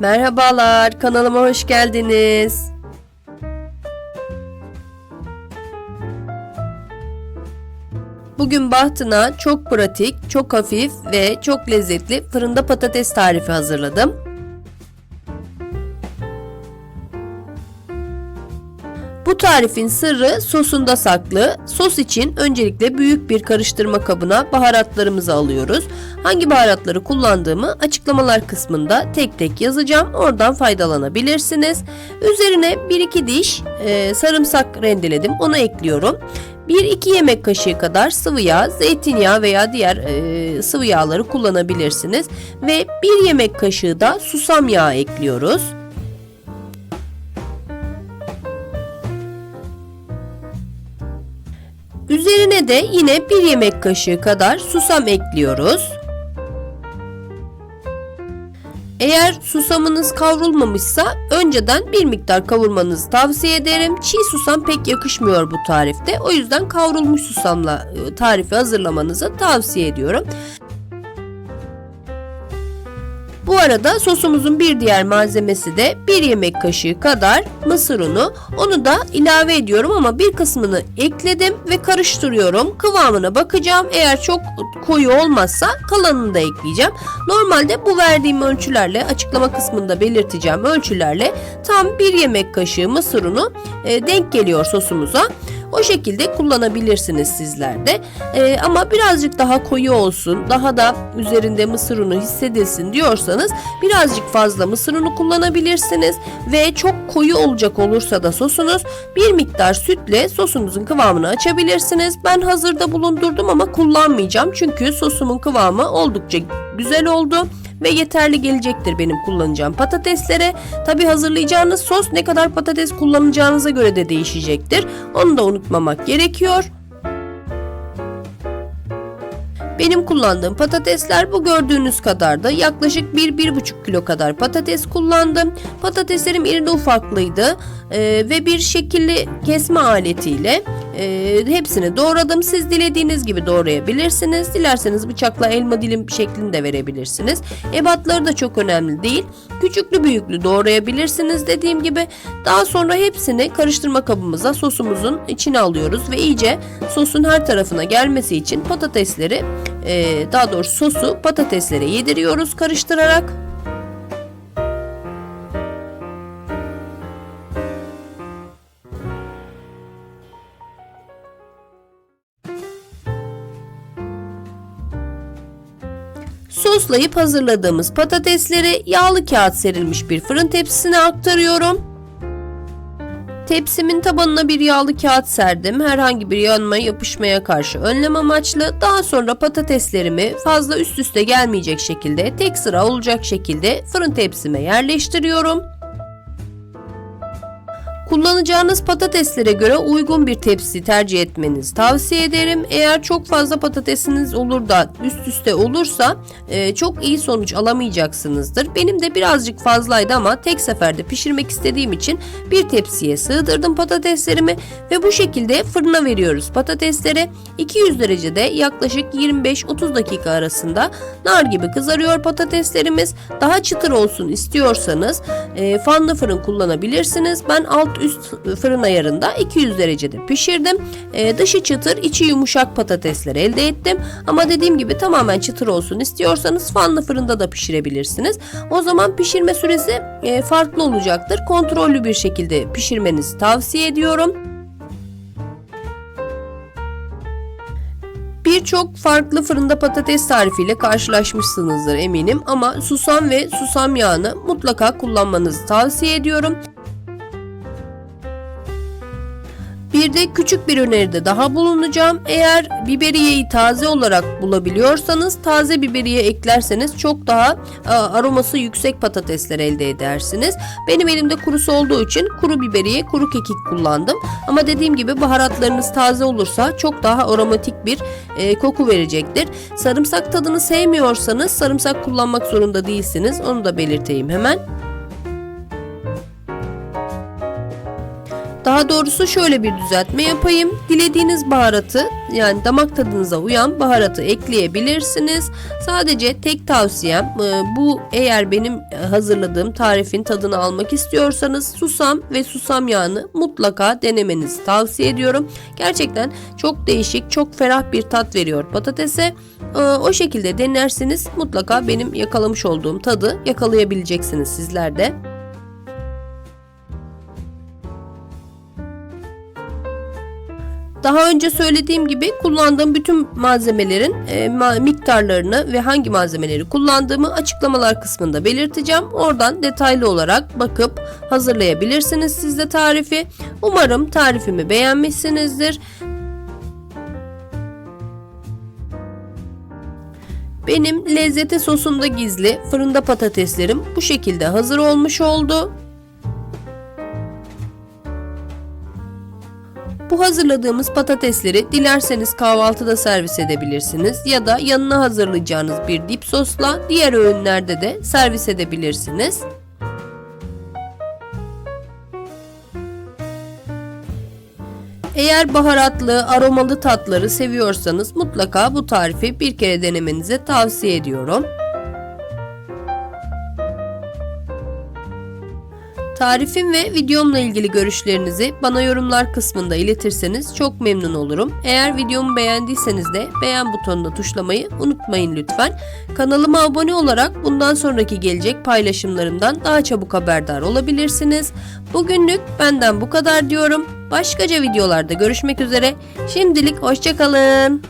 Merhabalar, kanalıma hoş geldiniz. Bugün Bahtına çok pratik, çok hafif ve çok lezzetli fırında patates tarifi hazırladım. Bu tarifin sırrı sosunda saklı. Sos için öncelikle büyük bir karıştırma kabına baharatlarımızı alıyoruz. Hangi baharatları kullandığımı açıklamalar kısmında tek tek yazacağım. Oradan faydalanabilirsiniz. Üzerine 1-2 diş e, sarımsak rendeledim. Onu ekliyorum. 1-2 yemek kaşığı kadar sıvı yağ, zeytinyağı veya diğer e, sıvı yağları kullanabilirsiniz. Ve 1 yemek kaşığı da susam yağı ekliyoruz. Üzerine de yine bir yemek kaşığı kadar susam ekliyoruz. Eğer susamınız kavrulmamışsa önceden bir miktar kavurmanızı tavsiye ederim. Çiğ susam pek yakışmıyor bu tarifte. O yüzden kavrulmuş susamla e, tarifi hazırlamanızı tavsiye ediyorum. Arada sosumuzun bir diğer malzemesi de bir yemek kaşığı kadar mısır unu. Onu da ilave ediyorum ama bir kısmını ekledim ve karıştırıyorum. Kıvamına bakacağım. Eğer çok koyu olmazsa kalanını da ekleyeceğim. Normalde bu verdiğim ölçülerle açıklama kısmında belirteceğim ölçülerle tam bir yemek kaşığı mısır unu e, denk geliyor sosumuza. O şekilde kullanabilirsiniz sizler de. Ee, ama birazcık daha koyu olsun, daha da üzerinde mısır unu hissedilsin diyorsanız birazcık fazla mısır unu kullanabilirsiniz. Ve çok koyu olacak olursa da sosunuz bir miktar sütle sosunuzun kıvamını açabilirsiniz. Ben hazırda bulundurdum ama kullanmayacağım çünkü sosumun kıvamı oldukça güzel oldu ve yeterli gelecektir benim kullanacağım patateslere. Tabi hazırlayacağınız sos ne kadar patates kullanacağınıza göre de değişecektir. Onu da unutmamak gerekiyor. Benim kullandığım patatesler bu gördüğünüz kadar da yaklaşık 1-1,5 kilo kadar patates kullandım. Patateslerim irili ufaklıydı ee, ve bir şekilli kesme aletiyle e, hepsini doğradım. Siz dilediğiniz gibi doğrayabilirsiniz. Dilerseniz bıçakla elma dilim şeklinde verebilirsiniz. Ebatları da çok önemli değil. Küçüklü büyüklü doğrayabilirsiniz dediğim gibi. Daha sonra hepsini karıştırma kabımıza sosumuzun içine alıyoruz ve iyice sosun her tarafına gelmesi için patatesleri e, daha doğrusu sosu patateslere yediriyoruz karıştırarak. Soslayıp hazırladığımız patatesleri yağlı kağıt serilmiş bir fırın tepsisine aktarıyorum. Tepsimin tabanına bir yağlı kağıt serdim. Herhangi bir yanma yapışmaya karşı önlem amaçlı. Daha sonra patateslerimi fazla üst üste gelmeyecek şekilde tek sıra olacak şekilde fırın tepsime yerleştiriyorum. Kullanacağınız patateslere göre uygun bir tepsi tercih etmenizi tavsiye ederim. Eğer çok fazla patatesiniz olur da üst üste olursa e, çok iyi sonuç alamayacaksınızdır. Benim de birazcık fazlaydı ama tek seferde pişirmek istediğim için bir tepsiye sığdırdım patateslerimi ve bu şekilde fırına veriyoruz patatesleri. 200 derecede yaklaşık 25-30 dakika arasında nar gibi kızarıyor patateslerimiz. Daha çıtır olsun istiyorsanız e, fanlı fırın kullanabilirsiniz. Ben alt üst fırın ayarında 200 derecede pişirdim. E, dışı çıtır, içi yumuşak patatesler elde ettim. Ama dediğim gibi tamamen çıtır olsun istiyorsanız fanlı fırında da pişirebilirsiniz. O zaman pişirme süresi e, farklı olacaktır. Kontrollü bir şekilde pişirmenizi tavsiye ediyorum. Birçok farklı fırında patates tarifiyle karşılaşmışsınızdır eminim ama susam ve susam yağını mutlaka kullanmanızı tavsiye ediyorum. Bir de küçük bir öneride daha bulunacağım. Eğer biberiyeyi taze olarak bulabiliyorsanız taze biberiye eklerseniz çok daha aroması yüksek patatesler elde edersiniz. Benim elimde kurusu olduğu için kuru biberiye, kuru kekik kullandım. Ama dediğim gibi baharatlarınız taze olursa çok daha aromatik bir e, koku verecektir. Sarımsak tadını sevmiyorsanız sarımsak kullanmak zorunda değilsiniz. Onu da belirteyim hemen. Daha doğrusu şöyle bir düzeltme yapayım. Dilediğiniz baharatı yani damak tadınıza uyan baharatı ekleyebilirsiniz. Sadece tek tavsiyem e, bu eğer benim hazırladığım tarifin tadını almak istiyorsanız susam ve susam yağını mutlaka denemenizi tavsiye ediyorum. Gerçekten çok değişik, çok ferah bir tat veriyor patatese. E, O şekilde denerseniz mutlaka benim yakalamış olduğum tadı yakalayabileceksiniz sizler de. Daha önce söylediğim gibi kullandığım bütün malzemelerin e, ma- miktarlarını ve hangi malzemeleri kullandığımı açıklamalar kısmında belirteceğim. Oradan detaylı olarak bakıp hazırlayabilirsiniz siz de tarifi. Umarım tarifimi beğenmişsinizdir. Benim lezzeti sosunda gizli fırında patateslerim bu şekilde hazır olmuş oldu. Bu hazırladığımız patatesleri dilerseniz kahvaltıda servis edebilirsiniz ya da yanına hazırlayacağınız bir dip sosla diğer öğünlerde de servis edebilirsiniz. Eğer baharatlı, aromalı tatları seviyorsanız mutlaka bu tarifi bir kere denemenizi tavsiye ediyorum. Tarifim ve videomla ilgili görüşlerinizi bana yorumlar kısmında iletirseniz çok memnun olurum. Eğer videomu beğendiyseniz de beğen butonuna tuşlamayı unutmayın lütfen. Kanalıma abone olarak bundan sonraki gelecek paylaşımlarımdan daha çabuk haberdar olabilirsiniz. Bugünlük benden bu kadar diyorum. Başkaca videolarda görüşmek üzere. Şimdilik hoşçakalın.